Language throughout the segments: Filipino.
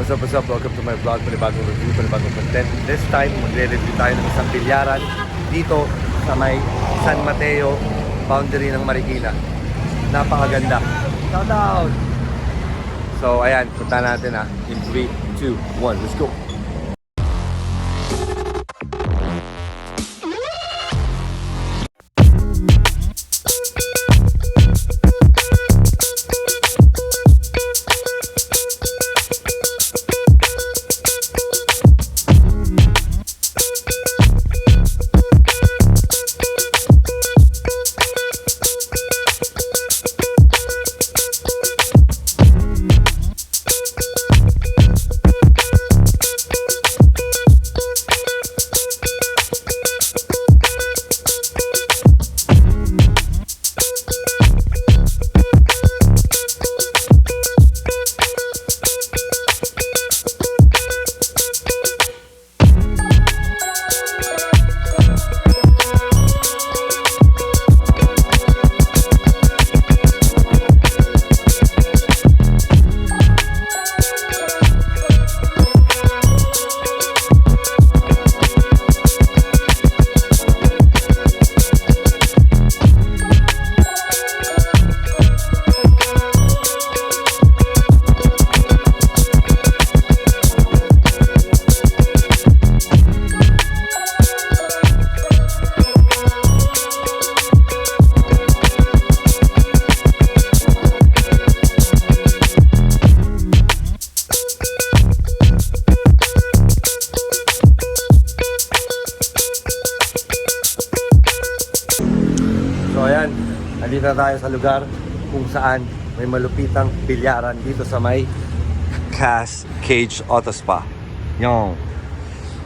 What's up, what's up? Welcome to my vlog. Panibagong review, panibagong content. This time, magre-review tayo ng isang bilyaran dito sa may San Mateo, boundary ng Marikina. Napakaganda. Shout out! So, ayan, punta natin ha. In 3, 2, 1, let's go! So ayan, nandito na tayo sa lugar kung saan may malupitang bilyaran dito sa may Cass Cage Auto Spa. Yung.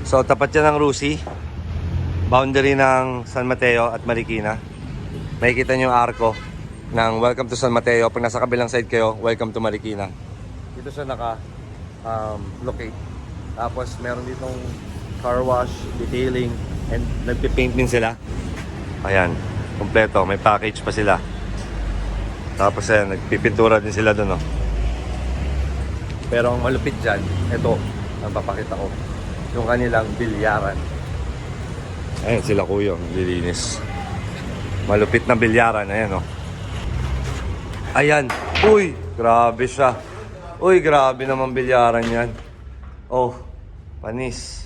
So tapat yan ng Rusi, boundary ng San Mateo at Marikina. Makikita niyo yung arko ng Welcome to San Mateo. Pag nasa kabilang side kayo, Welcome to Marikina. Dito siya naka um, locate. Tapos meron ditong car wash, detailing, and nagpipaint din sila. Ayan, kompleto. May package pa sila. Tapos ayan, nagpipintura din sila doon, no? Pero ang malupit dyan, ito, ang papakita ko. Yung kanilang bilyaran. Ayan sila kuya, lilinis. Malupit na bilyaran, ayan, no? Ayan, uy, grabe siya. Uy, grabe naman bilyaran yan. Oh, panis.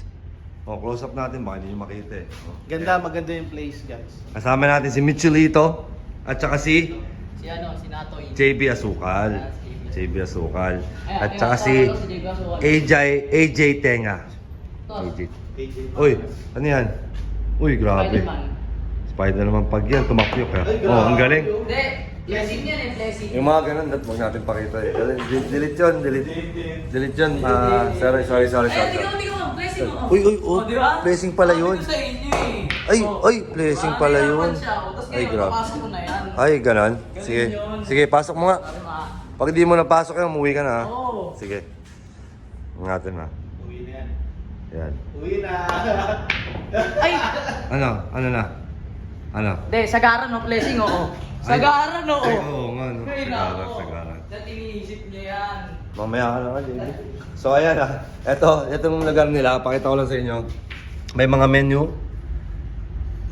Oh, close up natin, baka hindi nyo makita eh. Oh. Ganda, maganda yung place, guys. Kasama natin si Michelito at saka si Si ano, si Natoy. JB Asukal. JB Asukal. Ay, At ay, saka si. AJ, AJ Tenga. AJ. Uy, ano yan? Uy, grabe. Spider-Man. Spider naman pag yan, tumakyo ka. Oh, ang galing. Hindi, blessing yan eh, blessing. Yung mga ganun, dat huwag natin pakita eh. Del- Delete yun, delete. Delete yun. Ah, sorry, sorry, sorry, Ay, sorry. Uy, uy, oh, di ba? blessing pala Sabi yun. ko sa inyo eh. Ay, Oh. ay, blessing Ah, pala may yun. siya, oh. Tas Ay, ngayon, grabe. papasok na yan. Ay, ganon. Sige. yun. Sige, pasok mo nga. Sabi. Pag di mo napasok yan, umuwi ka na ha. Oo. Sige. Ingatan na. Uwi na yan. Yan. Uwi na. Ay! Ano? Ano na? Ano? Hindi, sagaran no, blessing oo. Sagaran no. Ay, oo nga, no. Ay, Sagaran, nako. sagaran. Dati iniisip niya yan. Mamaya ka na kasi. So ayan ah. Ito, itong lugar nila, pakita ko lang sa inyo. May mga menu.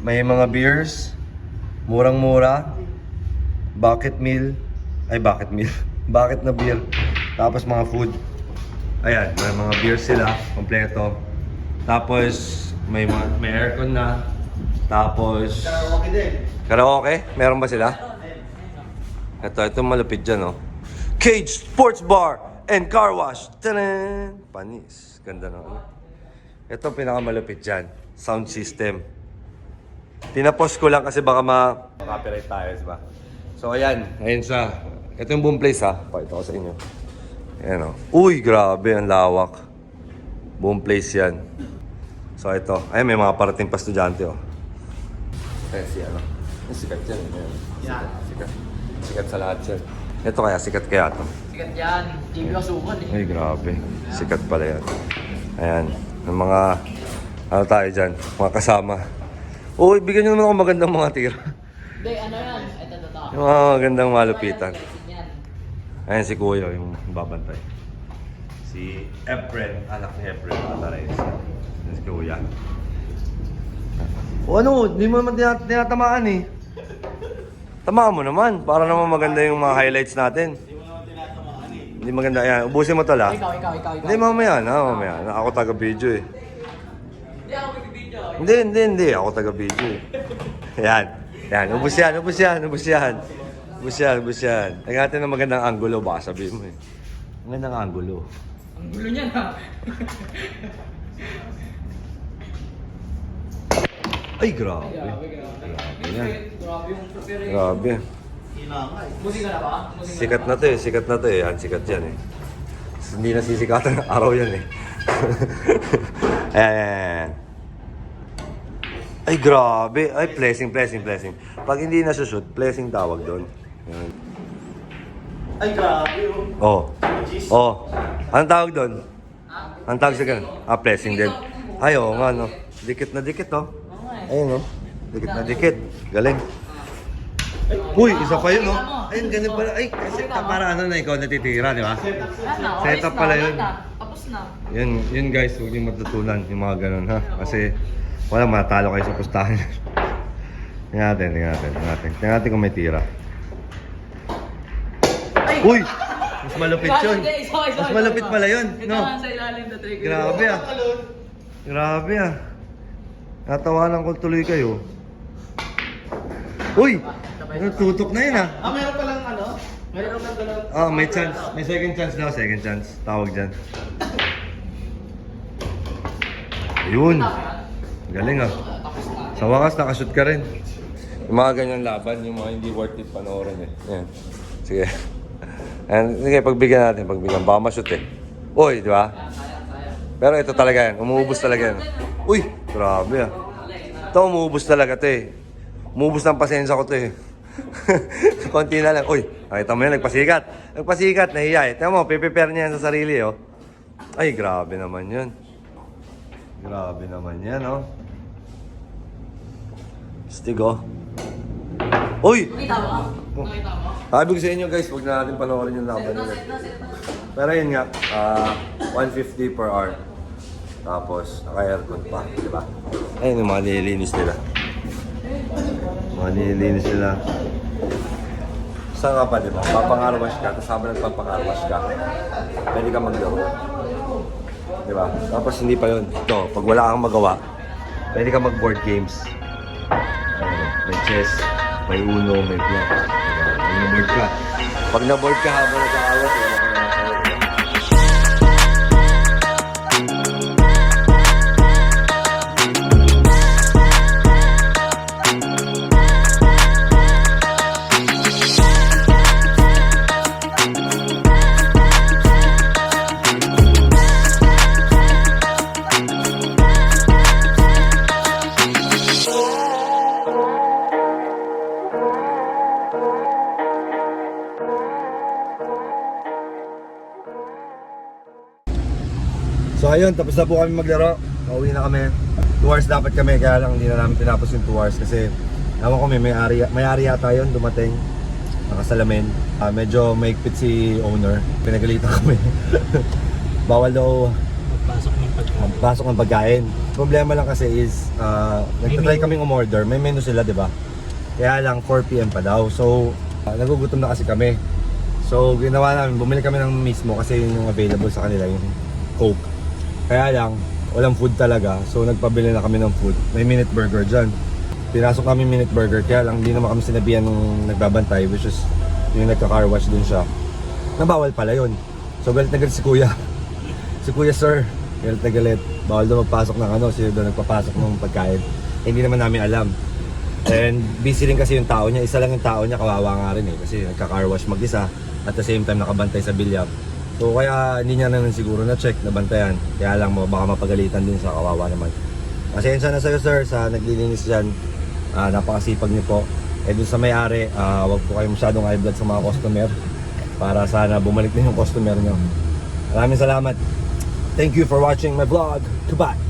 May mga beers. Murang-mura. Bucket meal. Ay, bucket meal. bucket na beer. Tapos mga food. Ayan, may mga beers sila. Kompleto. Tapos, may, mga, may aircon na. Tapos, Karaoke din. karaoke. Meron ba sila? Ito, ito malupit dyan, oh. Cage Sports Bar and Car Wash. Tanan! Panis. Ganda na. Ano? Ito pinakamalupit dyan. Sound system. Tinapos ko lang kasi baka ma... Copyright tayo, di ba? So, ayan. Ayan siya. Ito yung buong place, ha. Pakita ko sa inyo. Ayan, oh. Uy, grabe. Ang lawak. Buong place yan. So, ito. Ayan, may mga parating pa estudyante, oh. Ayan, si ano. Yung sikat yan. Ayan. Yan. Sikat. Sikat sa lahat yan. Ito kaya, sikat kaya to. Sikat yan. JB Asukal eh. Ay, grabe. Sikat pala yan. Ayan. Yung mga, ano tayo dyan, mga kasama. Uy, bigyan nyo naman ako magandang mga tira. Hindi, ano yan? Ito, ito, ito. Yung mga magandang malupitan. Yan. Ayan si Kuya, yung babantay. Si Si Efren, anak ni Efren, Atares. Let's go, kuya. O ano, hindi mo naman tinat- tinatamaan eh. Tamaan mo naman, para naman maganda yung mga highlights natin. Hindi eh. Maganda yan. Ubusin mo to la. Ikaw, ikaw, ikaw, ikaw. Hindi, mamaya na, mamaya na. Ako taga-video eh. Hindi ako magbibideo. Hindi, hindi, hindi. Ako taga-video eh. Yan. Yan, ubus yan, ubus yan, ubus yan. Ubus yan, ubus yan. Tingnan natin ng magandang angulo, baka sabihin mo eh. Magandang angulo. Ang gulo niya na. Ay, grabe. Grabe, grabe. Grabe yan. Grabe yung prepare. Grabe. Musika na ba? Musika Sikat na to eh, sikat na to eh. Yan, sikat yan eh. Hindi na sisikatan ng araw yan eh. ayan, ayan, ayan. Ay, grabe. Ay, blessing, blessing, blessing. Pag hindi na shoot, blessing tawag doon. Yan. Ay, grabe Oh. oh. Jeez. Oh. Anong tawag doon? Anong tawag sa ganun? Ah, blessing din. Ay, oo nga, no. Dikit na dikit, oh. Eh. Ayun, no. Dikit na dikit. Galing. Uy, isa pa yun, no. Ayun, ganun pala. Ay, kasi para ano na ikaw natitira, di ba? Set up pala yun. Tapos na. Yun, yun guys, huwag yung matutunan yung mga ganun, ha. Kasi, wala, matalo kayo sa pustahan. tingnan natin, tingnan natin, tingnan natin. Tingnan natin kung may tira. Uy! Mas malupit yun. Mas malupit pala yun, Ito no? nga sa ilalim na trigger. Grabe ah. Grabe ah. Natawanan ko tuloy kayo. Uy! Tutok na yun ah. Ah, meron palang ano? Meron palang ganun. Ah, may chance. May second chance daw, second chance. Tawag dyan. Ayun. Galing ah. Sa wakas, nakashoot ka rin. Yung mga ganyan laban, yung mga hindi worth it panoorin eh. Yan. Sige. And, sige, pagbigyan natin, pagbigyan. Baka ma-shoot eh. Uy, di ba? Pero ito talaga yan. Umuubos talaga yan. Uy, grabe ah. Ito, umuubos talaga to eh. Umuubos ng pasensya ko to eh. Konti na lang. Uy, nakita mo yan, nagpasikat. Nagpasikat, nahiya eh. Tingnan mo, piprepare niya yan sa sarili oh. Ay, grabe naman yun. Grabe naman yan oh. Stig oh. Uy! Nakita mo? Nakita mo? Sabi ko sa inyo guys, huwag na natin panoorin yung laban nila. Pero yun nga, ah 150 per hour. Tapos, naka-aircon pa, di ba? Ayun yung mga nililinis nila. Mga nililinis nila. Saan nga pa, di ba? Papangarwash ka, tapos habang nagpapangarwash ka, pwede ka maglaro. Di ba? Tapos hindi pa yun. Ito, pag wala kang magawa, pwede ka mag-board games. May chess, may uno, may black. Pag na-board ka. Pag na-board ka habang nag-aawat, So ayun, tapos na po kami maglaro. Pauwi na kami. 2 hours dapat kami, kaya lang hindi na namin tinapos yung 2 hours kasi Ewan ko may may-ari, may-ari yata yun dumating. Nakasalamin. Ah, medyo maigpit si owner. Pinagalitan kami. Bawal daw magpasok ng pagkain. Problema lang kasi is, uh, nagtatry kaming umorder. May menu sila, di ba? Kaya lang 4pm pa daw. So, ah, nagugutom na kasi kami. So, ginawa namin, bumili kami ng mismo kasi yun yung available sa kanila, yung Coke. Kaya lang, walang food talaga. So, nagpabili na kami ng food. May minute burger dyan. Pinasok kami minute burger, kaya lang hindi naman kami sinabihan nung nagbabantay, which is yung nagka-car wash din siya. Nabawal pala yun. So, galit na galit si kuya. si kuya, sir, galit na galit. Bawal daw magpasok ng ano, sino daw nagpapasok ng pagkain. Eh, hindi naman namin alam. And busy rin kasi yung tao niya. Isa lang yung tao niya, kawawa nga rin eh. Kasi nagka-car wash mag-isa. At the same time, nakabantay sa bilyar. So kaya hindi niya naman siguro na-check, nabantayan. Kaya lang baka mapagalitan din sa kawawa naman. Pasensya na sa'yo sir sa naglilinis dyan. Ah, napakasipag niyo po. Eh dun sa may-ari, ah, wag po kayo masyadong high blood sa mga customer. Para sana bumalik din yung customer niyo. Maraming salamat. Thank you for watching my vlog. Goodbye.